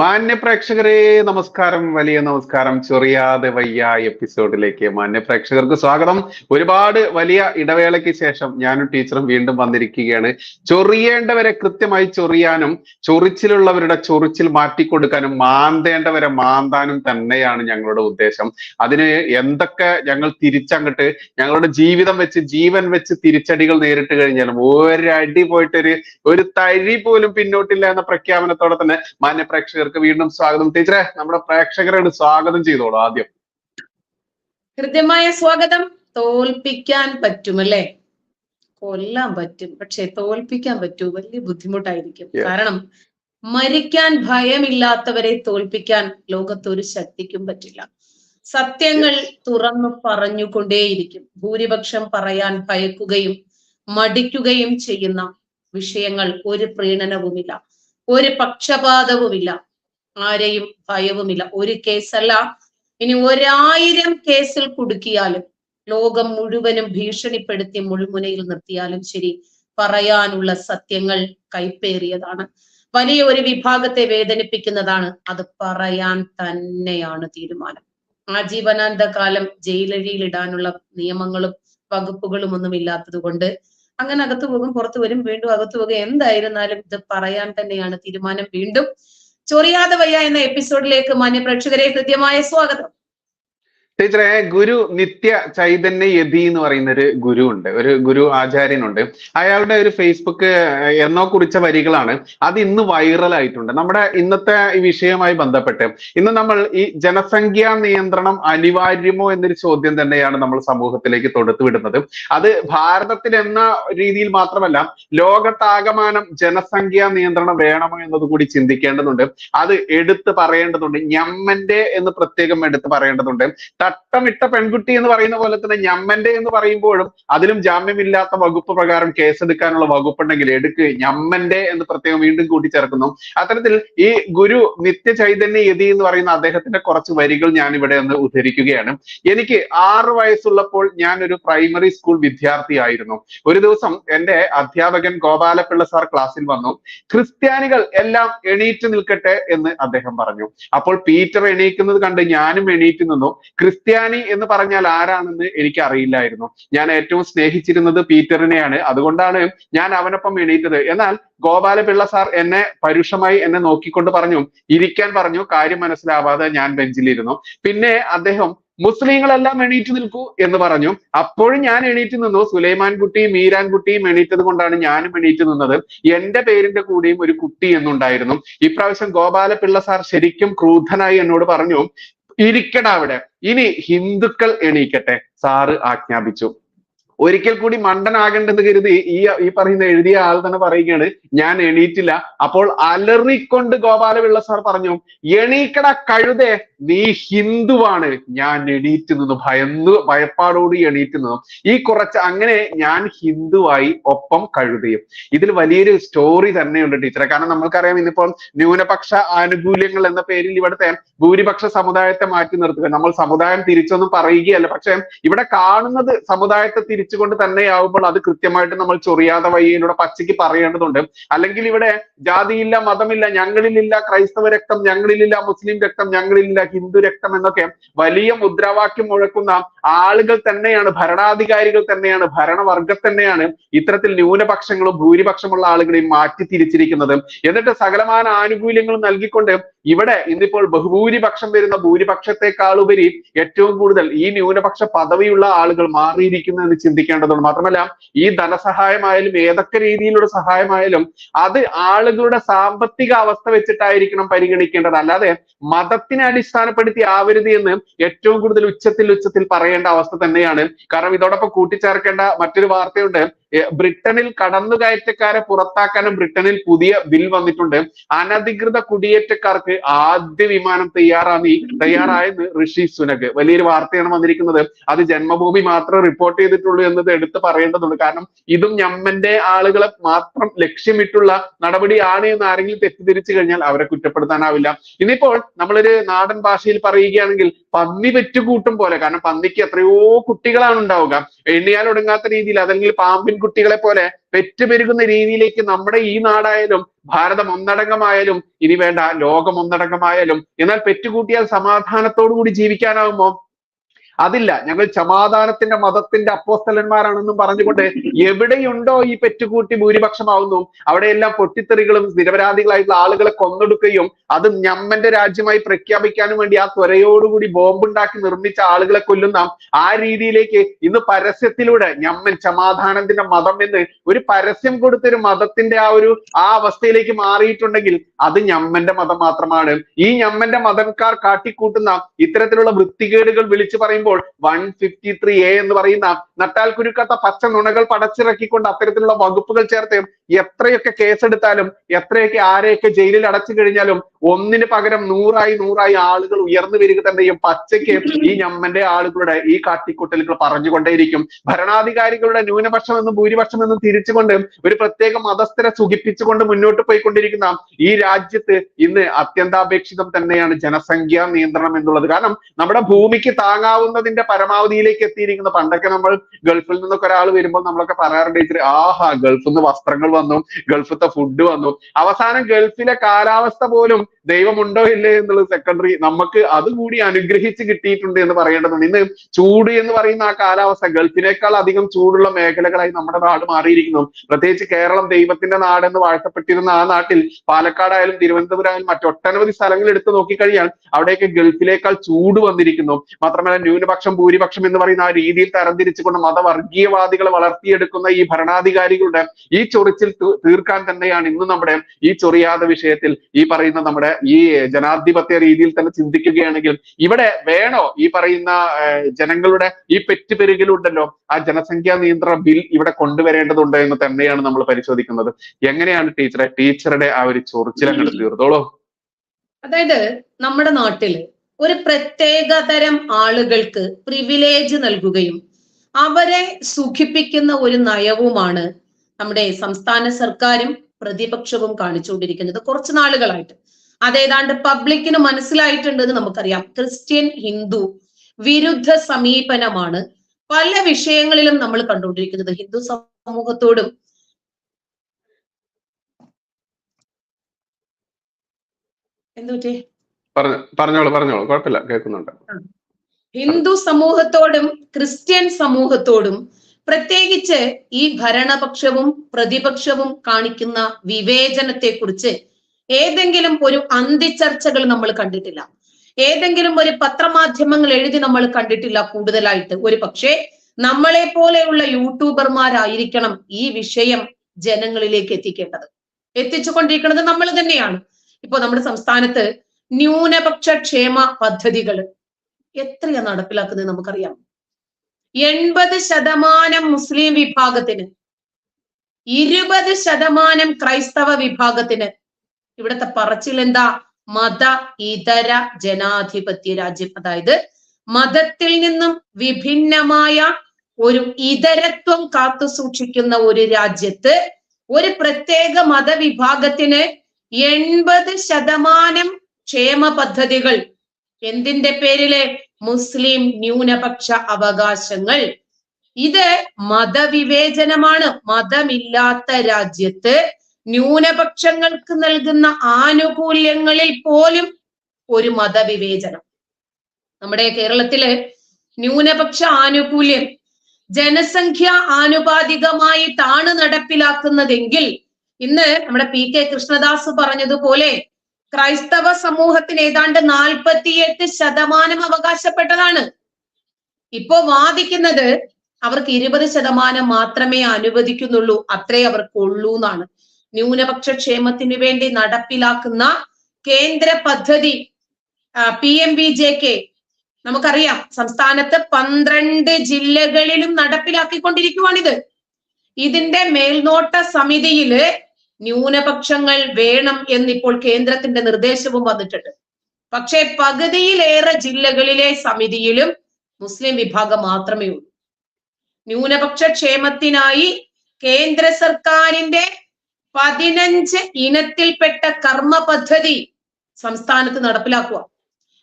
മാന്യ പ്രേക്ഷകരെ നമസ്കാരം വലിയ നമസ്കാരം ചെറിയാതെ വയ്യ എപ്പിസോഡിലേക്ക് മാന്യ പ്രേക്ഷകർക്ക് സ്വാഗതം. ഒരുപാട് വലിയ ഇടവേളയ്ക്ക് ശേഷം ഞാനും ടീച്ചറും വീണ്ടും വന്നിരിക്കുകയാണ്. ചൊറിയേണ്ടവരെ കൃത്യമായി ചൊറിയാനും ചൊറിച്ചിലുള്ളവരുടെ ചൊറിച്ചിൽ മാറ്റിക്കൊടുക്കാനും മാന്തേണ്ടവരെ മാന്താനും തന്നെയാണ് ഞങ്ങളുടെ ഉദ്ദേശം. അതിന് എന്തൊക്കെ ഞങ്ങൾ തിരിച്ചങ്ങട്ട് ഞങ്ങളുടെ ജീവിതം വെച്ച് ജീവൻ വെച്ച് തിരിച്ചടികൾ നേരിട്ട് കഴിഞ്ഞാലും ഒരടി പോയിട്ടൊരു ഒരു തരി പോലും പിന്നോട്ടില്ല എന്ന പ്രഖ്യാപനത്തോടെ തന്നെ മാന്യ പ്രേക്ഷകർക്ക് വീണ്ടും സ്വാഗതം. ടീച്ചറെ നമ്മുടെ പ്രേക്ഷകരോട് സ്വാഗതം ചെയ്തോളൂ ആദ്യം. ഹൃദ്യമായ സ്വാഗതം. തോൽപ്പിക്കാൻ പറ്റുമല്ലേ? കൊല്ലാൻ പറ്റും. പക്ഷെ തോൽപ്പിക്കാൻ പറ്റൂ. വലിയ ബുദ്ധിമുട്ടായിരിക്കും. കാരണം മരിക്കാൻ ഭയമില്ലാത്തവരെ തോൽപ്പിക്കാൻ ലോകത്ത് ഒരു ശക്തിക്കും പറ്റില്ല. സത്യങ്ങൾ തുറന്നു പറഞ്ഞുകൊണ്ടേയിരിക്കും. ഭൂരിപക്ഷം പറയാൻ ഭയക്കുകയും മടിക്കുകയും ചെയ്യുന്ന വിഷയങ്ങൾ ഒരു പ്രീണനവുമില്ല. ഒരു പക്ഷപാതവുമില്ല. ആരെയും ഭയവുമില്ല. ഒരു കേസല്ല. ഇനി ഒരായിരം കേസിൽ കുടുക്കിയാലും ലോകം മുഴുവനും ഭീഷണിപ്പെടുത്തി മുൾമുനയിൽ നിർത്തിയാലും ശരി പറയാനുള്ള സത്യങ്ങൾ കൈപ്പേറിയതാണ്. വലിയ ഒരു വിഭാഗത്തെ വേദനിപ്പിക്കുന്നതാണ്. അത് പറയാൻ തന്നെയാണ് തീരുമാനം. ആജീവനാന്ത കാലം ജയിലഴിയിൽ ഇടാനുള്ള നിയമങ്ങളും വകുപ്പുകളും ഒന്നും ഇല്ലാത്തത് കൊണ്ട് അങ്ങനെ അകത്തു പോകും പുറത്തു വരും വീണ്ടും അകത്തു പോകും. എന്തായിരുന്നാലും ഇത് പറയാൻ തന്നെയാണ് തീരുമാനം. വീണ്ടും ചൊറിയാതെ വയ്യ എന്ന എപ്പിസോഡിലേക്ക് മാന്യ പ്രേക്ഷകരെ ഹൃദ്യമായ സ്വാഗതം. ടീച്ചറെ ഗുരു നിത്യ ചൈതന്യ യതി എന്ന് പറയുന്ന ഒരു ഗുരു ഉണ്ട് ഒരു ഗുരു ആചാര്യനുണ്ട്. അയാളുടെ ഒരു ഫേസ്ബുക്ക് എന്നോ കുറിച്ച വരികളാണ്. അത് ഇന്ന് വൈറൽ ആയിട്ടുണ്ട് നമ്മുടെ ഇന്നത്തെ ഈ വിഷയവുമായി ബന്ധപ്പെട്ട് ഇന്ന് നമ്മൾ ഈ ജനസംഖ്യാ നിയന്ത്രണം അനിവാര്യമോ എന്നൊരു ചോദ്യം തന്നെയാണ് നമ്മൾ സമൂഹത്തിലേക്ക് തൊടുത്തു വിടുന്നത്. അത് ഭാരതത്തിൽ എന്ന രീതിയിൽ മാത്രമല്ല ലോകത്താകമാനം ജനസംഖ്യാ നിയന്ത്രണം വേണമോ എന്നത് കൂടി ചിന്തിക്കേണ്ടതുണ്ട്. അത് എടുത്ത് പറയേണ്ടതുണ്ട്. ഞമ്മന്റെ എന്ന് പ്രത്യേകം എടുത്ത് പറയേണ്ടതുണ്ട്. തട്ടമിട്ട പെൺകുട്ടി എന്ന് പറയുന്ന പോലെ തന്നെ ഞമ്മന്റെ എന്ന് പറയുമ്പോഴും അതിലും ജാമ്യമില്ലാത്ത വകുപ്പ് പ്രകാരം കേസെടുക്കാനുള്ള വകുപ്പുണ്ടെങ്കിൽ എടുക്ക് ഞമ്മന്റെ എന്ന് പ്രത്യേകം വീണ്ടും കൂട്ടിച്ചേർക്കുന്നു. അത്തരത്തിൽ ഈ ഗുരു നിത്യ ചൈതന്യ യതി എന്ന് പറയുന്ന അദ്ദേഹത്തിന്റെ കുറച്ച് വരികൾ ഞാൻ ഇവിടെ ഒന്ന് ഉദ്ധരിക്കുകയാണ്. എനിക്ക് ആറ് വയസ്സുള്ളപ്പോൾ ഞാൻ ഒരു പ്രൈമറി സ്കൂൾ വിദ്യാർത്ഥിയായിരുന്നു ഒരു ദിവസം എന്റെ അധ്യാപകൻ ഗോപാലപിള്ള സാർ ക്ലാസ്സിൽ വന്നു. ക്രിസ്ത്യാനികൾ എല്ലാം എണീറ്റ് നിൽക്കട്ടെ എന്ന് അദ്ദേഹം പറഞ്ഞു. അപ്പോൾ പീറ്റർ എണീക്കുന്നത് കണ്ട് ഞാനും എണീറ്റ് നിന്നു. ക്രിസ്ത്യാനി എന്ന് പറഞ്ഞാൽ ആരാണെന്ന് എനിക്ക് അറിയില്ലായിരുന്നു ഞാൻ ഏറ്റവും സ്നേഹിച്ചിരുന്നത് പീറ്ററിനെയാണ്. അതുകൊണ്ടാണ് ഞാൻ അവനൊപ്പം എണീറ്റത്. എന്നാൽ ഗോപാലപിള്ള സാർ എന്നെ പരുഷമായി എന്നെ നോക്കിക്കൊണ്ട് പറഞ്ഞു ഇരിക്കാൻ പറഞ്ഞു കാര്യം മനസ്സിലാവാതെ ഞാൻ ബെഞ്ചിലിരുന്നു. പിന്നെ അദ്ദേഹം മുസ്ലിങ്ങളെല്ലാം എണീറ്റ് നിൽക്കൂ എന്ന് പറഞ്ഞു. അപ്പോഴും ഞാൻ എണീറ്റ് നിന്നു. സുലൈമാൻ കുട്ടിയും മീരാൻ കുട്ടിയും എണീറ്റത് കൊണ്ടാണ് ഞാനും എണീറ്റ് നിന്നത്. എന്റെ പേരിന്റെ കൂടെയും ഒരു കുട്ടി എന്നുണ്ടായിരുന്നു. ഇപ്രാവശ്യം ഗോപാലപിള്ള സാർ ശരിക്കും ക്രൂദ്ധനായി എന്നോട് പറഞ്ഞു ഇരിക്കടാ അവിടെ. ഇനി ഹിന്ദുക്കൾ എണീക്കട്ടെ. സാറ് ആജ്ഞാപിച്ചു. ഒരിക്കൽ കൂടി മണ്ടനാകേണ്ടെന്ന് കരുതി ഈ ഈ പറയുന്ന എഴുതിയ ആൾ തന്നെ പറയുകയാണ് ഞാൻ എണീറ്റില്ല. അപ്പോൾ അലറിക്കൊണ്ട് ഗോപാലപിള്ള സാർ പറഞ്ഞു എണീക്കട കഴുതേ. നീ ഹിന്ദുവാണ്. ഞാൻ എണീറ്റ് നിന്നു ഭയന്ന് ഭയപ്പാടോട് എണീറ്റ് നിന്നു ഈ കുറച്ച് അങ്ങനെ ഞാൻ ഹിന്ദുവായി ഒപ്പം കഴുതയും ഇതിൽ വലിയൊരു സ്റ്റോറി തന്നെയുണ്ട് ടീച്ചറെ. കാരണം നമ്മൾക്കറിയാം ഇന്നിപ്പോൾ ന്യൂനപക്ഷ ആനുകൂല്യങ്ങൾ എന്ന പേരിൽ ഇവിടുത്തെ ഭൂരിപക്ഷ സമുദായത്തെ മാറ്റി നിർത്തുക. നമ്മൾ സമുദായം തിരിച്ചൊന്നും പറയുകയല്ല. പക്ഷെ ഇവിടെ കാണുന്നത് സമുദായത്തെ തിരിച്ചുകൊണ്ട് തന്നെയാവുമ്പോൾ അത് കൃത്യമായിട്ട് നമ്മൾ ചൊറിയാതെ വയ്യയിലൂടെ പച്ചയ്ക്ക് പറയേണ്ടതുണ്ട്. അല്ലെങ്കിൽ ഇവിടെ ജാതിയില്ല മതമില്ല ഞങ്ങളിലില്ല ക്രൈസ്തവ രക്തം ഞങ്ങളിലില്ല മുസ്ലിം രക്തം ഞങ്ങളിലില്ല ഹിന്ദു രക്തം എന്നൊക്കെ വലിയ മുദ്രാവാക്യം മുഴക്കുന്ന ആളുകൾ തന്നെയാണ് ഭരണാധികാരികൾ തന്നെയാണ് ഭരണവർഗം തന്നെയാണ് ഇത്തരത്തിൽ ന്യൂനപക്ഷങ്ങളും ഭൂരിപക്ഷമുള്ള ആളുകളെയും മാറ്റി തിരിച്ചിരിക്കുന്നത് എന്നിട്ട് സകലമാന ആനുകൂല്യങ്ങളും നൽകിക്കൊണ്ട് ഇവിടെ ഇന്നിപ്പോൾ ബഹുഭൂരിപക്ഷം വരുന്ന ഭൂരിപക്ഷത്തെക്കാൾ ഉപരി ഏറ്റവും കൂടുതൽ ഈ ന്യൂനപക്ഷ പദവിയുള്ള ആളുകൾ മാറിയിരിക്കുന്നു എന്ന് ചിന്തിക്കേണ്ടതുണ്ട്. മാത്രമല്ല ഈ ധനസഹായമായാലും ഏതൊക്കെ രീതിയിലുള്ള സഹായമായാലും അത് ആളുകളുടെ സാമ്പത്തിക അവസ്ഥ വെച്ചിട്ടായിരിക്കണം പരിഗണിക്കേണ്ടത്. അല്ലാതെ മതത്തിനെ അടിസ്ഥാനപ്പെടുത്തി ആവരുത് എന്ന് ഏറ്റവും കൂടുതൽ ഉച്ചത്തിൽ ഉച്ചത്തിൽ പറയേണ്ട അവസ്ഥ തന്നെയാണ്. കാരണം ഇതോടൊപ്പം കൂട്ടിച്ചേർക്കേണ്ട മറ്റൊരു വാർത്തയുണ്ട്. ബ്രിട്ടനിൽ കടന്നുകയറ്റക്കാരെ പുറത്താക്കാനും ബ്രിട്ടനിൽ പുതിയ ബിൽ വന്നിട്ടുണ്ട്. അനധികൃത കുടിയേറ്റക്കാർക്ക് ആദ്യ വിമാനം തയ്യാറാണ് തയ്യാറായെന്ന് ഋഷി സുനക് വലിയൊരു വാർത്തയാണ് വന്നിരിക്കുന്നത്. അത് ജന്മഭൂമി മാത്രം റിപ്പോർട്ട് ചെയ്തിട്ടുള്ളൂ എന്നത് എടുത്ത് പറയേണ്ടതുണ്ട്. കാരണം ഇതും ഞമ്മന്റെ ആളുകളെ മാത്രം ലക്ഷ്യമിട്ടുള്ള നടപടിയാണ് എന്ന് ആരെങ്കിലും തെറ്റിദ്ധരിച്ചു കഴിഞ്ഞാൽ അവരെ കുറ്റപ്പെടുത്താനാവില്ല. ഇനിയിപ്പോൾ നമ്മളൊരു നാടൻ ഭാഷയിൽ പറയുകയാണെങ്കിൽ പന്നി പെറ്റുകൂട്ടും പോലെ. കാരണം പന്നിക്ക് എത്രയോ കുട്ടികളാണ് ഉണ്ടാവുക. എണ്ണിയാൽ ഒടുങ്ങാത്ത രീതിയിൽ അതല്ലെങ്കിൽ പാമ്പിൻ കുട്ടികളെ പോലെ പെറ്റുപെരുകുന്ന രീതിയിലേക്ക് നമ്മുടെ ഈ നാടായാലും ഭാരതം ഒന്നടങ്കമായാലും ഇനി വേണ്ട ലോകം ഒന്നടങ്കമായാലും എന്നാൽ പെറ്റുകൂട്ടിയാൽ സമാധാനത്തോടു കൂടി ജീവിക്കാനാവുമോ? അതില്ല. ഞങ്ങൾ സമാധാനത്തിന്റെ മതത്തിന്റെ അപ്പോസ്തലന്മാരാണെന്നും പറഞ്ഞുകൊണ്ട് എവിടെയുണ്ടോ ഈ പെറ്റുകൂട്ടി ഭൂരിപക്ഷമാവുന്നു. അവിടെയെല്ലാം പൊട്ടിത്തെറികളും നിരപരാധികളായിട്ടുള്ള ആളുകളെ കൊന്നൊടുക്കുകയും അത് ഞമ്മന്റെ രാജ്യമായി പ്രഖ്യാപിക്കാനും വേണ്ടി ആ ത്വരയോടുകൂടി ബോംബുണ്ടാക്കി നിർമ്മിച്ച ആളുകളെ കൊല്ലുന്ന ആ രീതിയിലേക്ക് ഇന്ന് പരസ്യത്തിലൂടെ ഞമ്മൻ സമാധാനത്തിന്റെ മതം എന്ന് ഒരു പരസ്യം കൊടുത്തൊരു മതത്തിന്റെ ആ ഒരു ആ അവസ്ഥയിലേക്ക് മാറിയിട്ടുണ്ടെങ്കിൽ അത് ഞമ്മന്റെ മതം മാത്രമാണ്. ഈ ഞമ്മന്റെ മതക്കാർ കാട്ടിക്കൂട്ടുന്ന ഇത്തരത്തിലുള്ള വൃത്തികേടുകൾ വിളിച്ചു പറയുമ്പോൾ വൺ ഫിഫ്റ്റി ത്രീ എ എന്ന് പറയുന്ന നട്ടാൽ കുരുക്കാത്ത പച്ച നുണകൾ പടച്ചിറക്കിക്കൊണ്ട് അത്തരത്തിലുള്ള വകുപ്പുകൾ ചേർത്ത് എത്രയൊക്കെ കേസെടുത്താലും എത്രയൊക്കെ ആരെയൊക്കെ ജയിലിൽ അടച്ചു കഴിഞ്ഞാലും ഒന്നിന് പകരം നൂറായി നൂറായി ആളുകൾ ഉയർന്നു വരിക തന്നെയും പച്ചയ്ക്ക് ഈ ഞമ്മന്റെ ആളുകളുടെ ഈ കാട്ടിക്കൂട്ടലുകൾ പറഞ്ഞുകൊണ്ടേയിരിക്കും. ഭരണാധികാരികളുടെ ന്യൂനപക്ഷം എന്നും ഭൂരിപക്ഷം എന്നും തിരിച്ചുകൊണ്ട് ഒരു പ്രത്യേക മതസ്ഥരെ സുഖിപ്പിച്ചുകൊണ്ട് മുന്നോട്ട് പോയിക്കൊണ്ടിരിക്കുന്ന ഈ രാജ്യത്ത് ഇന്ന് അത്യന്താപേക്ഷിതം തന്നെയാണ് ജനസംഖ്യാ നിയന്ത്രണം എന്നുള്ളത്. കാരണം നമ്മുടെ ഭൂമിക്ക് താങ്ങാവുന്നതിന്റെ പരമാവധിയിലേക്ക് എത്തിയിരിക്കുന്ന. പണ്ടൊക്കെ നമ്മൾ ഗൾഫിൽ നിന്നൊക്കെ ഒരാൾ വരുമ്പോൾ നമ്മളൊക്കെ പറയാറുണ്ട് ഇത്തിരി ആഹാ ഗൾഫിൽ നിന്ന് വസ്ത്രങ്ങൾ വന്നു ഗൾഫത്തെ ഫുഡ് വന്നു. അവസാനം ഗൾഫിലെ കാലാവസ്ഥ പോലും ദൈവമുണ്ടോ ഇല്ലേ എന്നുള്ളത് സെക്കൻഡറി നമുക്ക് അതുകൂടി അനുഗ്രഹിച്ച് കിട്ടിയിട്ടുണ്ട് എന്ന് പറയേണ്ടതുണ്ട്. ഇന്ന് ചൂട് എന്ന് പറയുന്ന ആ കാലാവസ്ഥ ഗൾഫിനേക്കാൾ അധികം ചൂടുള്ള മേഖലകളായി നമ്മുടെ നാട് മാറിയിരിക്കുന്നു. പ്രത്യേകിച്ച് കേരളം ദൈവത്തിന്റെ നാട് എന്ന് വാഴ്ത്തപ്പെട്ടിരുന്ന ആ നാട്ടിൽ പാലക്കാടായാലും തിരുവനന്തപുരം ആയാലും മറ്റൊട്ടനവധി സ്ഥലങ്ങൾ എടുത്തു നോക്കിക്കഴിഞ്ഞാൽ അവിടെയൊക്കെ ഗൾഫിലേക്കാൾ ചൂട് വന്നിരിക്കുന്നു. മാത്രമല്ല ന്യൂനപക്ഷം ഭൂരിപക്ഷം എന്ന് പറയുന്ന ആ രീതിയിൽ തരംതിരിച്ചുകൊണ്ട് മതവർഗീയവാദികളെ വളർത്തിയെടുക്കുന്ന ഈ ഭരണാധികാരികളുടെ ഈ ചൊറിച്ചിൽ തീർക്കാൻ തന്നെയാണ് ഇന്ന് നമ്മുടെ ഈ ചൊറിയാത വിഷയത്തിൽ ഈ പറയുന്ന നമ്മുടെ ഈ ജനാധിപത്യ രീതിയിൽ തന്നെ ചിന്തിക്കുകയാണെങ്കിൽ ഇവിടെ വേണോ ഈ പറയുന്ന ജനങ്ങളുടെ ഈ പെറ്റുപെരുകിലുണ്ടല്ലോ ആ ജനസംഖ്യാ നിയന്ത്രണ ബിൽ ഇവിടെ കൊണ്ടുവരേണ്ടതുണ്ട് എന്ന് തന്നെയാണ് നമ്മൾ പരിശോധിക്കുന്നത്. എങ്ങനെയാണ് ടീച്ചറെ ടീച്ചറുടെ ആ ഒരു ചൊറിച്ചിൽ അങ്ങോട്ട് തീർത്തോളൂ അതായത് നമ്മുടെ നാട്ടിൽ ഒരു പ്രത്യേക തരം ആളുകൾക്ക് പ്രിവിലേജ് നൽകുകയും അവരെ സുഖിപ്പിക്കുന്ന ഒരു നയവുമാണ് നമ്മുടെ സംസ്ഥാന സർക്കാരും പ്രതിപക്ഷവും കാണിച്ചുകൊണ്ടിരിക്കുന്നത് കുറച്ച് നാളുകളായിട്ട്. അതേതാണ്ട് പബ്ലിക്കിന് മനസ്സിലായിട്ടുണ്ട് എന്ന് നമുക്കറിയാം. ക്രിസ്ത്യൻ ഹിന്ദു വിരുദ്ധ സമീപനമാണ് പല വിഷയങ്ങളിലും നമ്മൾ കണ്ടുകൊണ്ടിരിക്കുന്നത്. ഹിന്ദു സമൂഹത്തോടും എന്തുപറ്റി? പറഞ്ഞോളൂ പറഞ്ഞോളൂ. കുഴപ്പമില്ല കേൾക്കുന്നുണ്ട്. ഹിന്ദു സമൂഹത്തോടും ക്രിസ്ത്യൻ സമൂഹത്തോടും പ്രത്യേകിച്ച് ഈ ഭരണപക്ഷവും പ്രതിപക്ഷവും കാണിക്കുന്ന വിവേചനത്തെ കുറിച്ച് ഏതെങ്കിലും ഒരു അന്തിച്ചർച്ചകൾ നമ്മൾ കണ്ടിട്ടില്ല. ഏതെങ്കിലും ഒരു പത്രമാധ്യമങ്ങൾ എഴുതി നമ്മൾ കണ്ടിട്ടില്ല കൂടുതലായിട്ട്. ഒരു പക്ഷേ നമ്മളെ പോലെയുള്ള യൂട്യൂബർമാരായിരിക്കണം ഈ വിഷയം ജനങ്ങളിലേക്ക് എത്തിക്കേണ്ടത്. എത്തിച്ചുകൊണ്ടിരിക്കുന്നത് നമ്മൾ തന്നെയാണ്. ഇപ്പൊ നമ്മുടെ സംസ്ഥാനത്ത് ന്യൂനപക്ഷ ക്ഷേമ പദ്ധതികൾ എത്രയാ നടപ്പിലാക്കുന്നത് നമുക്കറിയാം എൺപത് ശതമാനം മുസ്ലിം വിഭാഗത്തിന് ഇരുപത് ശതമാനം ക്രൈസ്തവ വിഭാഗത്തിന്. ഇവിടുത്തെ പറച്ചിൽ എന്താ? മത ഇതര ജനാധിപത്യ രാജ്യം. അതായത് മതത്തിൽ നിന്നും വിഭിന്നമായ ഒരു ഇതരത്വം കാത്തു സൂക്ഷിക്കുന്ന ഒരു രാജ്യത്ത് ഒരു പ്രത്യേക മതവിഭാഗത്തിന് എൺപത് ശതമാനം ക്ഷേമ പദ്ധതികൾ. എന്തിന്റെ പേരിൽ? മുസ്ലിം ന്യൂനപക്ഷ അവകാശങ്ങൾ. ഇത് മതവിവേചനമാണ്. മതമില്ലാത്ത രാജ്യത്ത് ന്യൂനപക്ഷങ്ങൾക്ക് നൽകുന്ന ആനുകൂല്യങ്ങളിൽ പോലും ഒരു മതവിവേചനം. നമ്മുടെ കേരളത്തിൽ ന്യൂനപക്ഷ ആനുകൂല്യം ജനസംഖ്യ ആനുപാതികമായിട്ടാണ് നടപ്പിലാക്കുന്നതെങ്കിൽ ഇന്ന് നമ്മുടെ പി കെ കൃഷ്ണദാസ് പറഞ്ഞതുപോലെ ക്രൈസ്തവ സമൂഹത്തിന് ഏതാണ്ട് നാൽപ്പത്തിയെട്ട് ശതമാനം അവകാശപ്പെട്ടതാണ്. ഇപ്പോ വാദിക്കുന്നത് അവർക്ക് ഇരുപത് ശതമാനം മാത്രമേ അനുവദിക്കുന്നുള്ളൂ. അത്രേ അവർക്കുള്ളൂ എന്നാണ് ന്യൂനപക്ഷ ക്ഷേമത്തിന് വേണ്ടി നടപ്പിലാക്കുന്ന കേന്ദ്ര പദ്ധതി P M B J K. നമുക്കറിയാം സംസ്ഥാനത്ത് പന്ത്രണ്ട് ജില്ലകളിലും നടപ്പിലാക്കിക്കൊണ്ടിരിക്കുവാണിത്. ഇതിന്റെ മേൽനോട്ട സമിതിയിൽ ന്യൂനപക്ഷങ്ങൾ വേണം എന്നിപ്പോൾ കേന്ദ്രത്തിന്റെ നിർദ്ദേശവും വന്നിട്ടുണ്ട്. പക്ഷേ പകുതിയിലേറെ ജില്ലകളിലെ സമിതിയിലും മുസ്ലിം വിഭാഗം മാത്രമേ ഉള്ളൂ. ന്യൂനപക്ഷ ക്ഷേമത്തിനായി കേന്ദ്ര സർക്കാരിന്റെ പതിനഞ്ച് ഇനത്തിൽപ്പെട്ട കർമ്മ പദ്ധതി സംസ്ഥാനത്ത് നടപ്പിലാക്കുക.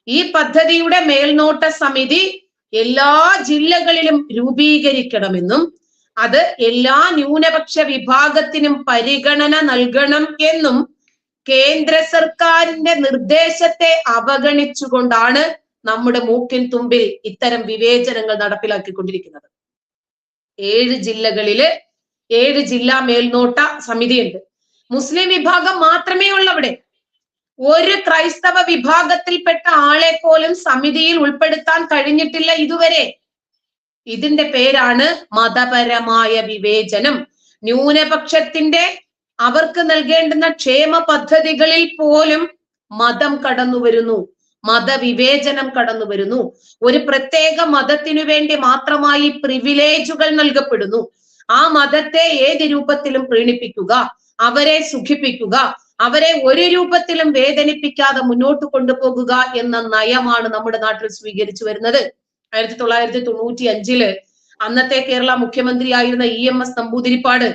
ഈ പദ്ധതിയുടെ മേൽനോട്ട സമിതി എല്ലാ ജില്ലകളിലും രൂപീകരിക്കണമെന്നും അത് എല്ലാ ന്യൂനപക്ഷ വിഭാഗത്തിനും പരിഗണന നൽകണം എന്നും കേന്ദ്ര സർക്കാരിന്റെ നിർദ്ദേശത്തെ അവഗണിച്ചുകൊണ്ടാണ് നമ്മുടെ മൂക്കിൻ തുമ്പിൽ ഇത്തരം വിവേചനങ്ങൾ നടപ്പിലാക്കിക്കൊണ്ടിരിക്കുന്നത്. ഏഴ് ജില്ലകളിൽ ഏഴ് ജില്ലാ മേൽനോട്ട സമിതിയുണ്ട്. മുസ്ലിം വിഭാഗം മാത്രമേ ഉള്ളവിടെ. ഒരു ക്രൈസ്തവ വിഭാഗത്തിൽപ്പെട്ട ആളെ പോലും സമിതിയിൽ ഉൾപ്പെടുത്താൻ കഴിഞ്ഞിട്ടില്ല ഇതുവരെ. ഇതിന്റെ പേരാണ് മതപരമായ വിവേചനം. ന്യൂനപക്ഷത്തിന്റെ അവർക്ക് നൽകേണ്ടുന്ന ക്ഷേമ പദ്ധതികളിൽ പോലും മതം കടന്നു വരുന്നു. മതവിവേചനം കടന്നു വരുന്നു. ഒരു പ്രത്യേക മതത്തിനു വേണ്ടി മാത്രമായി പ്രിവിലേജുകൾ നൽകപ്പെടുന്നു. ആ മതത്തെ ഏത് രൂപത്തിലും പ്രീണിപ്പിക്കുക അവരെ സുഖിപ്പിക്കുക അവരെ ഒരു രൂപത്തിലും വേദനിപ്പിക്കാതെ മുന്നോട്ട് കൊണ്ടുപോകുക എന്ന നയമാണ് നമ്മുടെ നാട്ടിൽ സ്വീകരിച്ചു വരുന്നത്. ആയിരത്തി തൊള്ളായിരത്തി തൊണ്ണൂറ്റി അഞ്ചിൽ അന്നത്തെ കേരള മുഖ്യമന്ത്രിയായിരുന്ന ഇ എം എസ് നമ്പൂതിരിപ്പാട്